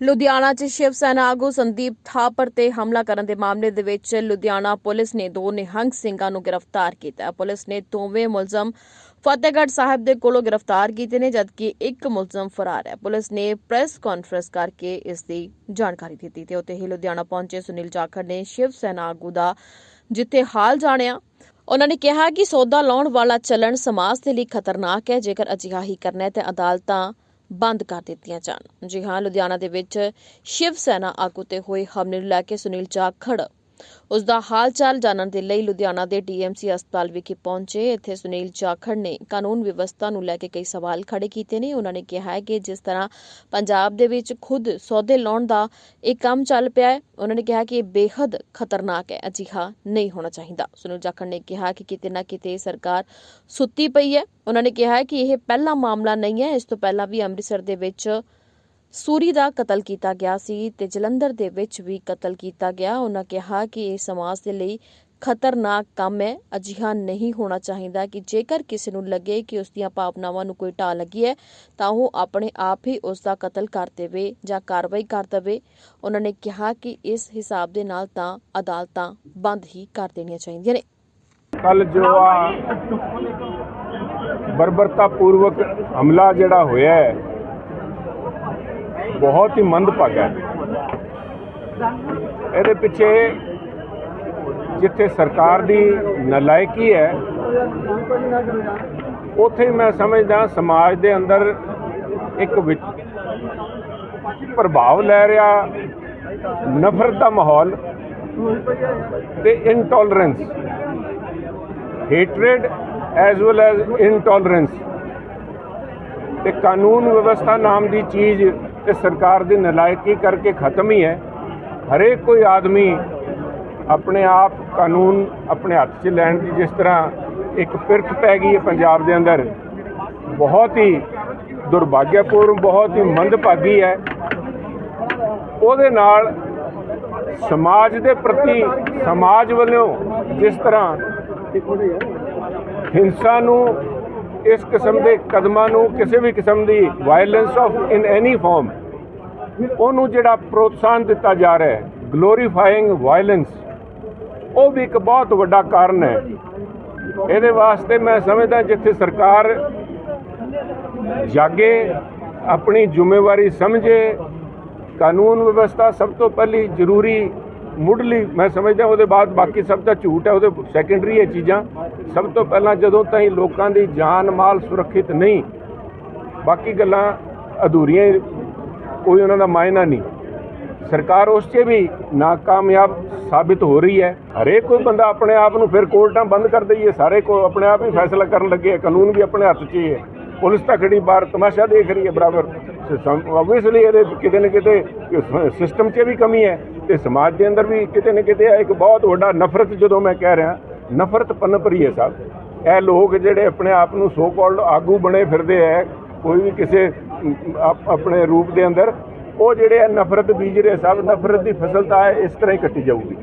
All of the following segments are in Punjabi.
ਲੁਧਿਆਣਾ 'ਚ ਸ਼ਿਵ ਸੈਨਾ ਆਗੂ ਸੰਦੀਪ ਥਾਪਰ ਤੇ ਹਮਲਾ ਕਰਨ ਦੇ ਮਾਮਲੇ ਦੇ ਵਿੱਚ ਲੁਧਿਆਣਾ ਪੁਲਿਸ ਨੇ ਦੋ ਨਿਹੰਗ ਸਿੰਘਾਂ ਨੂੰ ਗ੍ਰਿਫਤਾਰ ਕੀਤਾ। ਪੁਲਿਸ ਨੇ ਦੋਵੇਂ ਮੁਲਜ਼ਮ ਫਤਿਹਗੜ੍ਹ ਸਾਹਿਬ ਦੇ ਕੋਲੋਂ ਗ੍ਰਿਫਤਾਰ ਕੀਤੇ ਨੇ, ਜਦਕਿ ਇੱਕ ਮੁਲਜ਼ਮ ਫਰਾਰ ਹੈ। ਪੁਲਿਸ ਨੇ ਪ੍ਰੈਸ ਕਾਨਫਰੰਸ ਕਰਕੇ ਇਸ ਦੀ ਜਾਣਕਾਰੀ ਦਿੱਤੀ ਤੇ ਉੱਥੇ ਹੀ ਲੁਧਿਆਣਾ ਪਹੁੰਚੇ ਸੁਨੀਲ ਜਾਖੜ ਨੇ ਸ਼ਿਵ ਸੈਨਾ ਆਗੂ ਦਾ ਜਿੱਥੇ ਹਾਲ ਜਾਣਿਆ, ਉਹਨਾਂ ਨੇ ਕਿਹਾ ਕਿ ਸੌਦਾ ਲਾਉਣ ਵਾਲਾ ਚਲਣ ਸਮਾਜ ਦੇ ਲਈ ਖਤਰਨਾਕ ਹੈ। ਜੇਕਰ ਅਜਿਹਾ ਹੀ ਕਰਨਾ ਹੈ ਤੇ ਅਦਾਲਤਾਂ ਬੰਦ ਕਰ ਦਿੱਤੀਆਂ ਜਾਣ। ਜੀ ਹਾਂ, ਲੁਧਿਆਣਾ ਦੇ ਵਿੱਚ ਸ਼ਿਵ ਸੈਨਾ ਆਗੂ ਤੇ ਹੋਏ ਹਮਲੇ ਨੂੰ ਲੈ ਕੇ ਸੁਨੀਲ ਜਾਖੜ ਉਸ ਦਾ ਹਾਲ ਚਾਲ ਜਾਣਨ ਦੇ ਲਈ ਲੁਧਿਆਣਾ ਦੇ ਡੀਐਮਸੀ ਹਸਪਤਾਲ ਵਿਖੇ ਪਹੁੰਚੇ। ਇੱਥੇ ਸੁਨੀਲ ਜਾਖੜ ਨੇ ਕਾਨੂੰਨ ਵਿਵਸਥਾ ਨੂੰ ਲੈ ਕੇ ਕਈ ਸਵਾਲ ਖੜੇ ਕੀਤੇ ਨੇ। ਉਹਨਾਂ ਨੇ ਕਿਹਾ ਹੈ ਕਿ ਜਿਸ ਤਰ੍ਹਾਂ ਪੰਜਾਬ ਦੇ ਵਿੱਚ ਖੁਦ ਸੌਦੇ ਲਾਉਣ ਦਾ ਇਹ ਕੰਮ ਚੱਲ ਪਿਆ ਹੈ, ਉਹਨਾਂ ਨੇ ਕਿਹਾ ਕਿ ਇਹ ਬੇਹੱਦ ਖਤਰਨਾਕ ਹੈ, ਅਜਿਹਾ ਨਹੀਂ ਹੋਣਾ ਚਾਹੀਦਾ। ਸੁਨੀਲ ਜਾਖੜ ਨੇ ਕਿਹਾ ਕਿ ਕਿਤੇ ਨਾ ਕਿਤੇ ਸਰਕਾਰ ਸੁੱਤੀ ਪਈ ਹੈ। ਉਹਨਾਂ ਨੇ ਕਿਹਾ ਕਿ ਇਹ ਪਹਿਲਾ ਮਾਮਲਾ ਨਹੀਂ ਹੈ। ਇਸ ਤੋਂ ਪਹਿਲਾਂ ਵੀ ਅੰਮ੍ਰਿਤਸਰ ਦੇ ਵਿੱਚ ਸੂਰੀ ਦਾ ਕਤਲ ਕੀਤਾ ਗਿਆ ਸੀ ਤੇ ਜਲੰਧਰ ਦੇ ਵਿੱਚ ਵੀ ਕਤਲ ਕੀਤਾ ਗਿਆ। ਉਹਨਾਂ ਕਿਹਾ ਕਿ ਇਹ ਸਮਾਜ ਦੇ ਲਈ ਖਤਰਨਾਕ ਕੰਮ ਹੈ। ਅਜਿਹਾ ਨਹੀਂ ਹੋਣਾ ਚਾਹੀਦਾ ਕਿ ਜੇਕਰ ਕਿਸੇ ਨੂੰ ਲੱਗੇ ਕਿ ਉਸ ਦੀਆਂ ਭਾਵਨਾਵਾਂ ਨੂੰ ਕੋਈ ਢਾ ਲੱਗੀ ਹੈ, ਤਾਂ ਉਹ ਆਪਣੇ ਆਪ ਹੀ ਉਸ ਦਾ ਕਤਲ ਕਰ ਦੇਵੇ ਜਾਂ ਕਾਰਵਾਈ ਕਰ ਦੇਵੇ। ਉਹਨਾਂ ਨੇ ਕਿਹਾ ਕਿ ਇਸ ਹਿਸਾਬ ਦੇ ਨਾਲ ਤਾਂ ਅਦਾਲਤਾਂ ਬੰਦ ਹੀ ਕਰ ਦੇਣੀਆਂ ਚਾਹੀਦੀਆਂ ਨੇ। ਕੱਲ ਜੋ ਆ ਬਰਬਰਤਾ ਪੂਰਵਕ ਹਮਲਾ ਜਿਹੜਾ ਹੋਇਆ ਹੈ ਬਹੁਤ ਹੀ ਮੰਦਭਾਗਾ ਹੈ। ਇਹਦੇ ਪਿੱਛੇ ਜਿੱਥੇ ਸਰਕਾਰ ਦੀ ਨਲਾਇਕੀ ਹੈ, ਉੱਥੇ ਮੈਂ ਸਮਝਦਾ ਸਮਾਜ ਦੇ ਅੰਦਰ ਇੱਕ ਵਿਚ- ਪ੍ਰਭਾਵ ਲੈ ਰਿਹਾ, ਨਫ਼ਰਤ ਦਾ ਮਾਹੌਲ ਤੇ ਇਨਟੋਲਰੈਂਸ hatred as well as ਇਨਟੋਲਰੈਂਸ ਤੇ ਕਾਨੂੰਨ ਵਿਵਸਥਾ ਨਾਮ ਦੀ ਚੀਜ਼ ਤੇ ਸਰਕਾਰ ਦੀ ਨਲਾਇਕੀ ਕਰਕੇ ਖਤਮ ਹੀ ਹੈ। ਹਰੇਕ ਕੋਈ ਆਦਮੀ ਆਪਣੇ ਆਪ ਕਾਨੂੰਨ ਆਪਣੇ ਹੱਥ 'ਚ ਲੈਣ ਦੀ ਜਿਸ ਤਰ੍ਹਾਂ ਇੱਕ ਪਿਰਤ ਪੈ ਗਈ ਹੈ ਪੰਜਾਬ ਦੇ ਅੰਦਰ, ਬਹੁਤ ਹੀ ਦੁਰਭਾਗਿਆਪੂਰਨ, ਬਹੁਤ ਹੀ ਮੰਦਭਾਗੀ ਹੈ। ਉਹਦੇ ਨਾਲ ਸਮਾਜ ਦੇ ਪ੍ਰਤੀ, ਸਮਾਜ ਵੱਲੋਂ ਜਿਸ ਤਰ੍ਹਾਂ ਹਿੰਸਾ ਨੂੰ ਇਸ ਕਿਸਮ ਦੇ ਕਦਮਾਂ ਨੂੰ ਕਿਸੇ ਵੀ ਕਿਸਮ ਦੀ violence of in any form ਉਹਨੂੰ ਜਿਹੜਾ ਪ੍ਰੋਤਸਾਹਨ ਦਿੱਤਾ ਜਾ ਰਿਹਾ ਹੈ ਗਲੋਰੀਫਾਈਂਗ ਵਾਇਲੈਂਸ ਉਹ ਵੀ ਇੱਕ ਬਹੁਤ ਵੱਡਾ ਕਾਰਨ ਹੈ। ਇਹਦੇ ਵਾਸਤੇ ਮੈਂ ਸਮਝਦਾ ਜਿੱਥੇ ਸਰਕਾਰ ਜਾਗੇ, ਆਪਣੀ ਜ਼ਿੰਮੇਵਾਰੀ ਸਮਝੇ, ਕਾਨੂੰਨ ਵਿਵਸਥਾ ਸਭ ਤੋਂ ਪਹਿਲੀ ਜ਼ਰੂਰੀ ਮੁੱਢਲੀ ਮੈਂ ਸਮਝਦਾ ਉਹਦੇ ਬਾਅਦ ਬਾਕੀ ਸਭ ਦਾ ਝੂਠ ਹੈ, ਉਹਦੇ ਸੈਕੰਡਰੀ ਹੈ ਚੀਜ਼ਾਂ। ਸਭ ਤੋਂ ਪਹਿਲਾਂ ਜਦੋਂ ਤਾਈਂ ਲੋਕਾਂ ਦੀ ਜਾਨ ਮਾਲ ਸੁਰੱਖਿਅਤ ਨਹੀਂ, ਬਾਕੀ ਗੱਲਾਂ ਅਧੂਰੀਆਂ ਕੋਈ ਉਹਨਾਂ ਦਾ ਮਾਇਨਾ ਨਹੀਂ। ਸਰਕਾਰ ਉਸ 'ਚ ਵੀ ਨਾਕਾਮਯਾਬ ਸਾਬਿਤ ਹੋ ਰਹੀ ਹੈ। ਹਰੇਕ ਕੋਈ ਬੰਦਾ ਆਪਣੇ ਆਪ ਨੂੰ ਫਿਰ ਕੋਰਟਾਂ ਬੰਦ ਕਰ ਦਈਏ, ਸਾਰੇ ਕੋ ਆਪਣੇ ਆਪ ਹੀ ਫੈਸਲਾ ਕਰਨ ਲੱਗੇ ਹੈ। ਕਾਨੂੰਨ ਵੀ ਆਪਣੇ ਹੱਥ 'ਚ ਹੀ ਹੈ। ਪੁਲਿਸ ਤਾਂ ਖੜੀ ਬਾਹਰ ਤਮਾਸ਼ਾ ਦੇਖ ਰਹੀ ਹੈ, ਬਰਾਬਰ। ਆਬਵੀਅਸਲੀ ਇਹਦੇ ਕਿਤੇ ਨਾ ਕਿਤੇ ਸਿਸਟਮ 'ਚ ਵੀ ਕਮੀ ਹੈ ਤੇ ਸਮਾਜ ਦੇ ਅੰਦਰ ਵੀ ਕਿਤੇ ਨਾ ਕਿਤੇ ਇੱਕ ਬਹੁਤ ਵੱਡਾ ਨਫ਼ਰਤ ਜਦੋਂ ਮੈਂ ਕਹਿ ਰਿਹਾ, ਨਫ਼ਰਤ ਪਨਪ ਰਹੀ ਹੈ ਸਾਹਿਬ ਇਹ ਲੋਕ ਜਿਹੜੇ ਆਪਣੇ ਆਪ ਨੂੰ ਸੋ ਕਾਲਡ ਆਗੂ ਬਣੇ ਫਿਰਦੇ ਹੈ ਕੋਈ ਵੀ ਕਿਸੇ ਆਪਣੇ ਰੂਪ ਦੇ ਅੰਦਰ, ਉਹ ਜਿਹੜੇ ਆ ਨਫ਼ਰਤ ਬੀਜ ਰਹੇ ਸਭ, ਨਫ਼ਰਤ ਦੀ ਫਸਲ ਤਾਂ ਇਸ ਤਰ੍ਹਾਂ ਹੀ ਕੱਟੀ ਜਾਊਗੀ।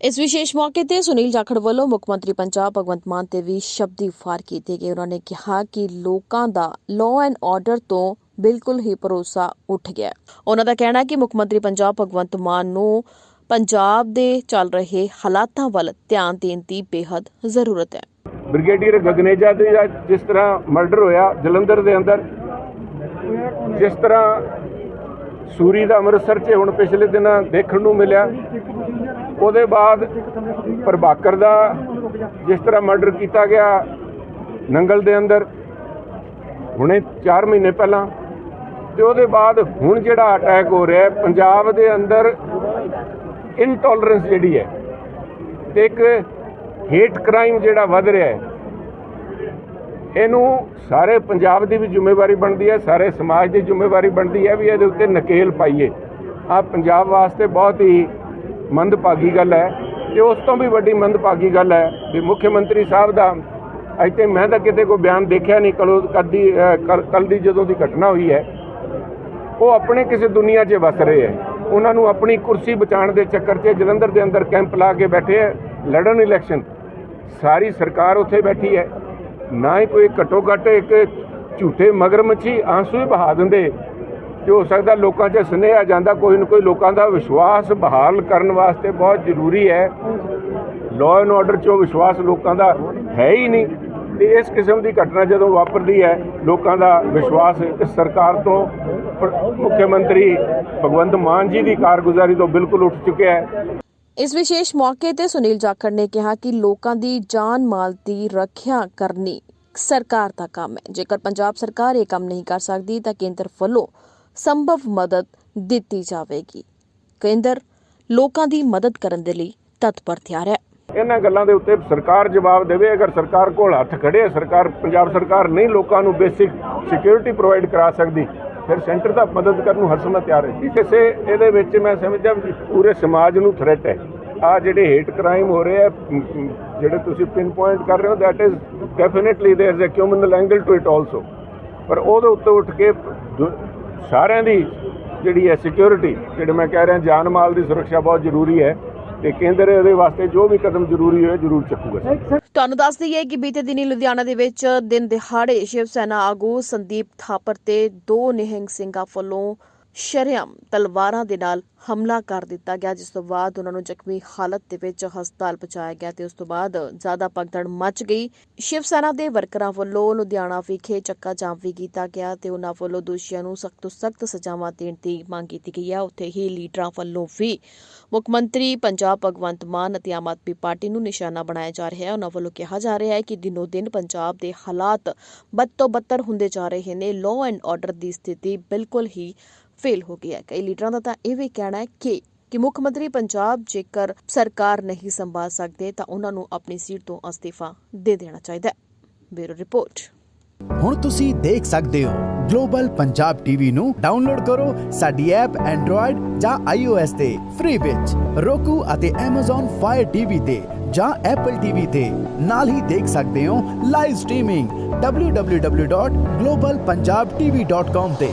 ਇਸ ਵਿਸ਼ੇਸ਼ ਮੌਕੇ ਤੇ ਸੁਨੀਲ ਜਾਖੜ ਵੱਲੋਂ ਮੁੱਖ ਮੰਤਰੀ ਪੰਜਾਬ ਭਗਵੰਤ ਮਾਨ ਤੇ ਵੀ ਸ਼ਬਦੀ ਫਾਰ ਕੀਤੇ ਗਏ। ਉਹਨਾਂ ਨੇ ਕਿਹਾ ਕਿ ਲੋਕਾਂ ਦਾ ਲਾਅ ਐਂਡ ਆਰਡਰ ਤੋਂ ਬਿਲਕੁਲ ਹੀ ਭਰੋਸਾ ਉੱਠ ਗਿਆ। ਉਹਨਾਂ ਦਾ ਕਹਿਣਾ ਹੈ ਕਿ ਮੁੱਖ ਮੰਤਰੀ ਪੰਜਾਬ ਭਗਵੰਤ ਮਾਨ ਨੂੰ ਪੰਜਾਬ ਦੇ ਚੱਲ ਰਹੇ ਹਾਲਾਤਾਂ ਵੱਲ ਧਿਆਨ ਦੇਣ ਦੀ ਬੇहद ਜ਼ਰੂਰਤ ਹੈ। ਬ੍ਰਿਗੇਡੀਅਰ ਗਗਨੇਜਾ ਦੇ ਜਿਸ ਤਰ੍ਹਾਂ ਮਰਡਰ ਹੋਇਆ ਜਲੰਧਰ ਦੇ ਅੰਦਰ, ਜਿਸ ਤਰ੍ਹਾਂ ਸੂਰੀ ਦਾ ਅੰਮ੍ਰਿਤਸਰ 'ਚ ਹੁਣ ਪਿਛਲੇ ਦਿਨਾਂ ਦੇਖਣ ਨੂੰ ਮਿਲਿਆ, ਉਹਦੇ ਬਾਅਦ ਪ੍ਰਭਾਕਰ ਦਾ ਜਿਸ ਤਰ੍ਹਾਂ ਮਰਡਰ ਕੀਤਾ ਗਿਆ ਨੰਗਲ ਦੇ ਅੰਦਰ, ਹੁਣੇ 4 ਮਹੀਨੇ ਪਹਿਲਾਂ ਤੇ ਉਹਦੇ ਬਾਅਦ ਹੁਣ ਜਿਹੜਾ ਅਟੈਕ ਹੋ ਰਿਹਾ ਪੰਜਾਬ ਦੇ ਅੰਦਰ ਇਨਟੋਲਰੈਂਸ ਜਿਹੜੀ ਹੈ ਤੇ ਇੱਕ ਹੇਟ ਕ੍ਰਾਈਮ ਜਿਹੜਾ ਵੱਧ ਰਿਹਾ ਹੈ, ਇਹਨੂੰ ਸਾਰੇ ਪੰਜਾਬ ਦੀ ਵੀ ਜ਼ਿੰਮੇਵਾਰੀ ਬਣਦੀ ਹੈ, ਸਾਰੇ ਸਮਾਜ ਦੀ ਜ਼ਿੰਮੇਵਾਰੀ ਬਣਦੀ ਹੈ ਵੀ ਇਹਦੇ ਉੱਤੇ ਨਕੇਲ ਪਾਈਏ। ਆ ਪੰਜਾਬ ਵਾਸਤੇ ਬਹੁਤ ਹੀ ਮੰਦਭਾਗੀ ਗੱਲ ਹੈ ਤੇ ਉਸ ਤੋਂ ਵੀ ਵੱਡੀ ਮੰਦਭਾਗੀ ਗੱਲ ਹੈ ਵੀ ਮੁੱਖ ਮੰਤਰੀ ਸਾਹਿਬ ਦਾ ਅੱਜ ਤੇ ਮੈਂ ਤਾਂ ਕਿਤੇ ਕੋਈ ਬਿਆਨ ਦੇਖਿਆ ਨਹੀਂ ਕਲੋ ਕਦੀ ਕੱਲ ਦੀ ਜਦੋਂ ਦੀ ਘਟਨਾ ਹੋਈ ਹੈ। ਉਹ ਆਪਣੇ ਕਿਸੇ ਦੁਨੀਆ 'ਚ ਵਸ ਰਹੇ ਹੈ। ਉਹਨਾਂ ਨੂੰ ਆਪਣੀ ਕੁਰਸੀ ਬਚਾਉਣ ਦੇ ਚੱਕਰ 'ਚ ਜਲੰਧਰ ਦੇ ਅੰਦਰ ਕੈਂਪ ਲਾ ਕੇ ਬੈਠੇ ਹੈ। ਲੜਨ ਇਲੈਕਸ਼ਨ ਸਾਰੀ ਸਰਕਾਰ ਉੱਥੇ ਬੈਠੀ ਹੈ। ਨਾ ਹੀ ਕੋਈ ਘੱਟੋ ਘੱਟ ਇੱਕ ਝੂਠੇ ਮਗਰਮੱਛੀ ਆਂਸੂ ਹੀ ਬਹਾ ਦਿੰਦੇ। ਤੇ ਹੋ ਸਕਦਾ ਲੋਕਾਂ 'ਚ ਸੁਨੇਹਾ ਜਾਂਦਾ ਕੋਈ ਨਾ ਕੋਈ ਲੋਕਾਂ ਦਾ ਵਿਸ਼ਵਾਸ ਬਹਾਲ ਕਰਨ ਵਾਸਤੇ ਬਹੁਤ ਜ਼ਰੂਰੀ ਹੈ। ਲਾਅ ਐਂਡ ਆਰਡਰ 'ਚੋਂ ਵਿਸ਼ਵਾਸ ਲੋਕਾਂ ਦਾ ਹੈ ਹੀ ਨਹੀਂ। ਤੇ ਇਸ ਕਿਸਮ ਦੀ ਘਟਨਾ ਜਦੋਂ ਵਾਪਰਦੀ ਹੈ, ਲੋਕਾਂ ਦਾ ਵਿਸ਼ਵਾਸ ਇਸ ਸਰਕਾਰ ਤੋਂ ਮੁੱਖ ਮੰਤਰੀ ਭਗਵੰਤ ਮਾਨ ਜੀ ਦੀ ਕਾਰਗੁਜ਼ਾਰੀ ਤੋਂ ਬਿਲਕੁਲ ਉੱਠ ਚੁੱਕਿਆ ਹੈ। ਇਸ ਵਿਸ਼ੇਸ਼ ਮੌਕੇ ਤੇ ਸੁਨੀਲ ਜਾਖੜ ਨੇ ਕਿਹਾ ਕਿ ਲੋਕਾਂ ਦੀ ਜਾਨ ਮਾਲ ਦੀ ਰੱਖਿਆ ਕਰਨੀ ਸਰਕਾਰ ਦਾ ਕੰਮ ਹੈ। ਜੇਕਰ ਪੰਜਾਬ ਸਰਕਾਰ ਇਹ ਕੰਮ ਨਹੀਂ ਕਰ ਸਕਦੀ, ਤਾਂ ਕੇਂਦਰ ਵੱਲੋਂ ਸੰਭਵ ਮਦਦ ਦਿੱਤੀ ਜਾਵੇਗੀ। ਕੇਂਦਰ ਲੋਕਾਂ ਦੀ ਮਦਦ ਕਰਨ ਦੇ ਲਈ ਤਤਪਰ ਤਿਆਰ ਹੈ। ਇਹਨਾਂ ਗੱਲਾਂ ਦੇ ਉੱਤੇ ਸਰਕਾਰ ਜਵਾਬ ਦੇਵੇ ਅਗਰ ਸਰਕਾਰ ਕੋਲ ਹੱਥ ਖੜੇ ਹੈ, ਸਰਕਾਰ ਪੰਜਾਬ ਸਰਕਾਰ ਨਹੀਂ ਲੋਕਾਂ ਨੂੰ ਬੇਸਿਕ ਸਿਕਿਉਰਿਟੀ ਪ੍ਰੋਵਾਈਡ ਕਰਾ ਸਕਦੀ ਫਿਰ ਸੈਂਟਰ ਦਾ ਮਦਦ ਕਰਨ ਨੂੰ ਹਰ ਸਮੇਂ ਤਿਆਰ ਹੈ ਕਿਸੇ ਇਹਦੇ ਵਿੱਚ ਮੈਂ ਸਮਝਦਾ ਵੀ ਪੂਰੇ ਸਮਾਜ ਨੂੰ ਥ੍ਰੈਟ ਹੈ ਆ ਜਿਹੜੇ ਹੇਟ ਕ੍ਰਾਈਮ ਹੋ ਰਹੇ ਆ ਮ, ਮ, ਜਿਹੜੇ ਤੁਸੀਂ ਪਿਨ ਪੁਆਇੰਟ ਕਰ ਰਹੇ ਹੋ that is definitely there is a criminal angle to it also ਪਰ ਉਹਦੇ ਉੱਤੇ ਉੱਠ ਕੇ ਦੁ- ਸਾਰਿਆਂ ਦੀ ਜਿਹੜੀ ਹੈ ਸਿਕਿਉਰਿਟੀ ਜਿਹੜੇ ਮੈਂ ਕਹਿ ਰਿਹਾ ਜਾਨ ਮਾਲ ਦੀ ਸੁਰੱਖਿਆ ਬਹੁਤ ਜ਼ਰੂਰੀ ਹੈ ਤੇ ਕੇਂਦਰ ਇਹਦੇ ਵਾਸਤੇ ਜੋ ਵੀ ਕਦਮ ਜ਼ਰੂਰੀ ਹੋਏ ਜ਼ਰੂਰ ਚੱਕੂਗਾ ਤੁਹਾਨੂੰ ਦੱਸ ਦਈਏ ਕਿ ਬੀਤੇ ਦਿਨੀ ਲੁਧਿਆਣਾ ਦੇ ਵਿੱਚ ਦਿਨ ਦਿਹਾੜੇ ਸ਼ਿਵ ਸੈਨਾ ਆਗੂ ਸੰਦੀਪ ਥਾਪਰ ਤੇ ਦੋ ਨਿਹੰਗ ਸਿੰਘਾਂ ਵੱਲੋਂ ਸ਼ਰੇਆਮ ਤਲਵਾਰਾਂ ਦੇ ਨਾਲ ਹਮਲਾ ਕਰ ਦਿੱਤਾ ਗਿਆ, ਜਿਸ ਤੋਂ ਬਾਅਦ ਉਹਨਾਂ ਨੂੰ ਜ਼ਖਮੀ ਹਾਲਤ ਦੇ ਵਿੱਚ ਹਸਪਤਾਲ ਪਹੁੰਚਾਇਆ ਗਿਆ ਤੇ ਉਸ ਤੋਂ ਬਾਅਦ ਜ਼ਿਆਦਾ ਭਗਦੜ ਮਚ ਗਈ। ਸ਼ਿਵ ਸੈਨਾ ਦੇ ਵਰਕਰਾਂ ਵੱਲੋਂ ਲੁਧਿਆਣਾ ਵਿਖੇ ਚੱਕਾ ਜਾਮ ਵੀ ਕੀਤਾ ਗਿਆ ਤੇ ਉਹਨਾਂ ਵੱਲੋਂ ਦੋਸ਼ੀਆਂ ਨੂੰ ਸਖਤ ਤੋਂ ਸਖਤ ਸਜ਼ਾਵਾਂ ਦੇਣ ਦੀ ਮੰਗ ਕੀਤੀ ਗਈ ਹੈ। ਉੱਥੇ ਹੀ ਲੀਡਰਾਂ ਵੱਲੋਂ ਵੀ ਮੁੱਖ ਮੰਤਰੀ ਪੰਜਾਬ ਭਗਵੰਤ ਮਾਨ ਅਤੇ ਆਮ ਆਦਮੀ ਪਾਰਟੀ ਨੂੰ ਨਿਸ਼ਾਨਾ ਬਣਾਇਆ ਜਾ ਰਿਹਾ ਹੈ। ਉਹਨਾਂ ਵੱਲੋਂ ਕਿਹਾ ਜਾ ਰਿਹਾ ਹੈ ਕਿ ਦਿਨੋ ਦਿਨ ਪੰਜਾਬ ਦੇ ਹਾਲਾਤ ਬਦ ਤੋਂ ਬੱਤਰ ਹੁੰਦੇ ਜਾ ਰਹੇ ਨੇ। ਲਾਅ ਐਂਡ ਆਰਡਰ ਦੀ ਸਥਿਤੀ ਬਿਲਕੁਲ ਹੀ ਫੇਲ ਹੋ ਗਈ ਕਈ ਲੀਡਰਾਂ ਦਾ ਤਾਂ ਇਹ ਵੀ ਕਹਿਣਾ ਹੈ ਕਿ ਕਿ ਮੁੱਖ ਮੰਤਰੀ ਪੰਜਾਬ ਜੇਕਰ ਸਰਕਾਰ ਨਹੀਂ ਸੰਭਾਲ ਸਕਦੇ, ਤਾਂ ਉਹਨਾਂ ਨੂੰ ਆਪਣੀ ਸੀਟ ਤੋਂ ਅਸਤੀਫਾ ਦੇ ਦੇਣਾ ਚਾਹੀਦਾ ਹੈ। Bureau report. ਹੁਣ ਤੁਸੀਂ ਦੇਖ ਸਕਦੇ ਹੋ, ਗਲੋਬਲ ਪੰਜਾਬ ਟੀਵੀ ਨੂੰ ਡਾਊਨਲੋਡ ਕਰੋ ਸਾਡੀ ਐਪ ਐਂਡਰੋਇਡ ਜਾਂ iOS ਤੇ, ਫ੍ਰੀ ਵਿੱਚ। roku ਅਤੇ Amazon Fire TV ਤੇ ਜਾਂ Apple TV ਤੇ। ਨਾਲ ਹੀ ਦੇਖ ਸਕਦੇ ਹੋ ਲਾਈਵ ਸਟ੍ਰੀਮਿੰਗ www.globalpunjabtv.com ਤੇ।